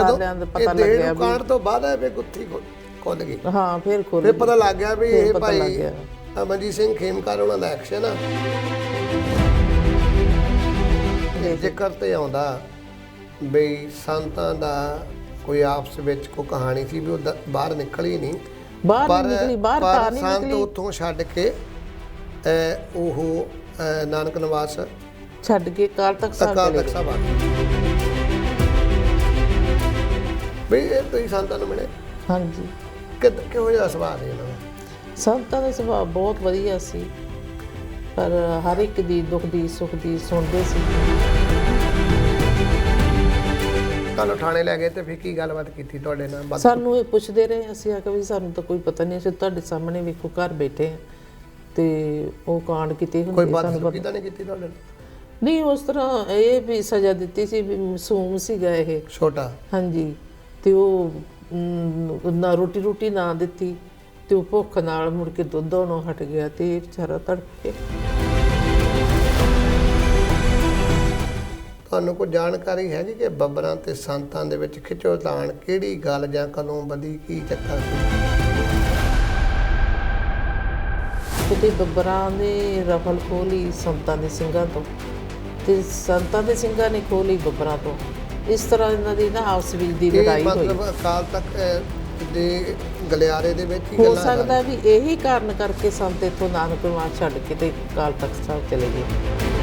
ਸਾਰਿਆਂ ਦਾ ਪਤਾ ਇਹ ਦੇਹ ਲੱਗਿਆ ਨੂੰ ਕਾਂਡ ਤੋਂ ਬਾਅਦ ਹੈ ਵੀ ਗੁੱਥੀ ਖੁ- ਖੁੱਲ ਗਈ। ਹਾਂ ਫਿਰ ਖੋਲ ਫਿਰ ਪਤਾ ਲੱਗ ਗਿਆ ਵੀ ਫਿਰ ਇਹ ਪਤਾ ਲੱਗ ਭਾਈ ਗਿਆ। ਅਮਨਜੀਤ ਸਿੰਘ ਖੇਮਕਰ ਉਹਨਾਂ ਦਾ ਐਕਸ਼ਨ ਆ। ਇਹ ਜ਼ਿਕਰ ਤੇ ਆਉਂਦਾ ਬਈ ਸੰਤਾਂ ਦਾ ਕੋਈ ਆਪਸ ਵਿੱਚ ਕੋਈ ਕਹਾਣੀ ਸੀ ਵੀ ਉਹ ਦ- ਬਾਹਰ ਨਿਕਲੀ ਨਹੀਂ ਬਾਹਰ ਨਹੀਂ ਨਿਕਲੀ ਬਾਹਰ ਪਰ ਤਾਂ ਨਹੀਂ ਸੰਤ ਨਿਕਲੀ। ਉੱਥੋਂ ਛੱਡ ਕੇ ਅਹ, ਉਹ ਅਹ, ਨਾਨਕ ਨਿਵਾਸ ਛੱਡ ਕੇ ਕਾਲ ਤੱਕ ਅਕਾਲ ਤਖਤ ਸਾਹਿਬ ਆ ਗਏ। ਬਈ ਇਹ ਤੁਸੀਂ ਸੰਤਾਂ ਨੂੰ ਮਿਲੇ। ਹਾਂਜੀ। ਕਿ ਕਿਹੋ ਜਿਹਾ ਸੁਭਾਅ ਦੇ ਇਹਨਾਂ ਦਾ? ਸੰਤਾਂ ਦਾ ਸੁਭਾਅ ਬਹੁਤ ਵਧੀਆ ਸੀ ਪਰ ਹਰ ਇੱਕ ਦੀ ਦੁੱਖ ਦੀ ਸੁੱਖ ਦੀ ਸੁਣਦੇ ਸੀ। ਤੁਹਾਨੂੰ ਥਾਣੇ ਲੈ ਗਏ ਤੇ ਫਿਰ ਕੀ ਗੱਲਬਾਤ ਕੀਤੀ ਤੁਹਾਡੇ ਨਾਲ? ਬਸ ਸਾਨੂੰ ਇਹ ਪੁੱਛਦੇ ਰਹੇ ਅਸੀਂ ਆਖਿਆ ਵੀ ਸਾਨੂੰ ਤਾਂ ਕੋਈ ਪਤਾ ਨਹੀਂ ਅਸੀਂ ਤੁਹਾਡੇ ਸਾਹਮਣੇ ਵੇਖੋ ਘਰ ਬੈਠੇ ਹਾਂ। ਤੇ ਉਹ ਕਾਂਡ ਕੀਤੇ ਕੋਈ ਹੁੰਦੇ ਬਾਤ ਸਾਨੂੰ ਨਹੀਂ ਕੀਤੀ ਤੁਹਾਡੇ ਨਾਲ? ਨਹੀਂ ਉਸ ਤਰ੍ਹਾਂ ਇਹ ਵੀ ਸਜ਼ਾ ਦਿੱਤੀ ਸੀ ਵੀ ਮਾਸੂਮ ਸੀਗਾ ਇਹ। ਛੋਟਾ? ਹਾਂਜੀ। ਤੇ ਉਹ ਨਾ ਰੋਟੀ ਰੋਟੀ ਨਾ ਦਿੱਤੀ ਤੇ ਉਹ ਭੁੱਖ ਨਾਲ ਮੁੜ ਕੇ ਦੁੱਧ ਆਉਣੋਂ ਹਟ ਗਿਆ ਤੇ ਇਹ ਵਿਚਾਰਾ ਤੜਪ ਕੇ ਤੁਹਾਨੂੰ ਕੋਈ ਜਾਣਕਾਰੀ ਹੈਗੀ ਕਿ ਬੱਬਰਾਂ ਤੇ ਸੰਤਾਂ ਦੇ ਵਿੱਚ ਖਿਚੋਤਾਣ ਕਿਹੜੀ ਗੱਲ ਜਾਂ ਕਦੋਂ ਵਧੀ ਕੀ ਚੱਕਰ ਸੀ? ਕਿਤੇ ਬੱਬਰਾਂ ਨੇ ਰਫਲ ਖੋਲੀ ਸੰਤਾਂ ਦੇ ਸਿੰਘਾਂ ਤੋਂ। ਤੇ ਸੰਤਾਂ ਦੇ ਸਿੰਘਾਂ ਨੇ ਖੋਲੀ ਬੱਬਰਾਂ ਤੋਂ। ਇਸ ਤਰ੍ਹਾਂ ਇਹਨਾਂ ਦੀ ਨਾ ਆਪਸ ਵਿੱਚ ਦੀ ਲੜਾਈ ਹੋਈ। ਮਤਲਬ ਅਕਾਲ ਤੱਕ ਦੇ ਗਲਿਆਰੇ ਦੇ ਵਿੱਚ ਹੀ ਹੋ ਸਕਦਾ ਵੀ ਇਹੀ ਕਾਰਨ ਕਰਕੇ ਸੰਤ ਇੱਥੋਂ ਨਾਨਕ ਨਿਵਾਸ ਛੱਡ ਕੇ ਤੇ ਕਾਲ ਤਖਤ ਸਾਹਿਬ ਚਲੇ ਗਏ।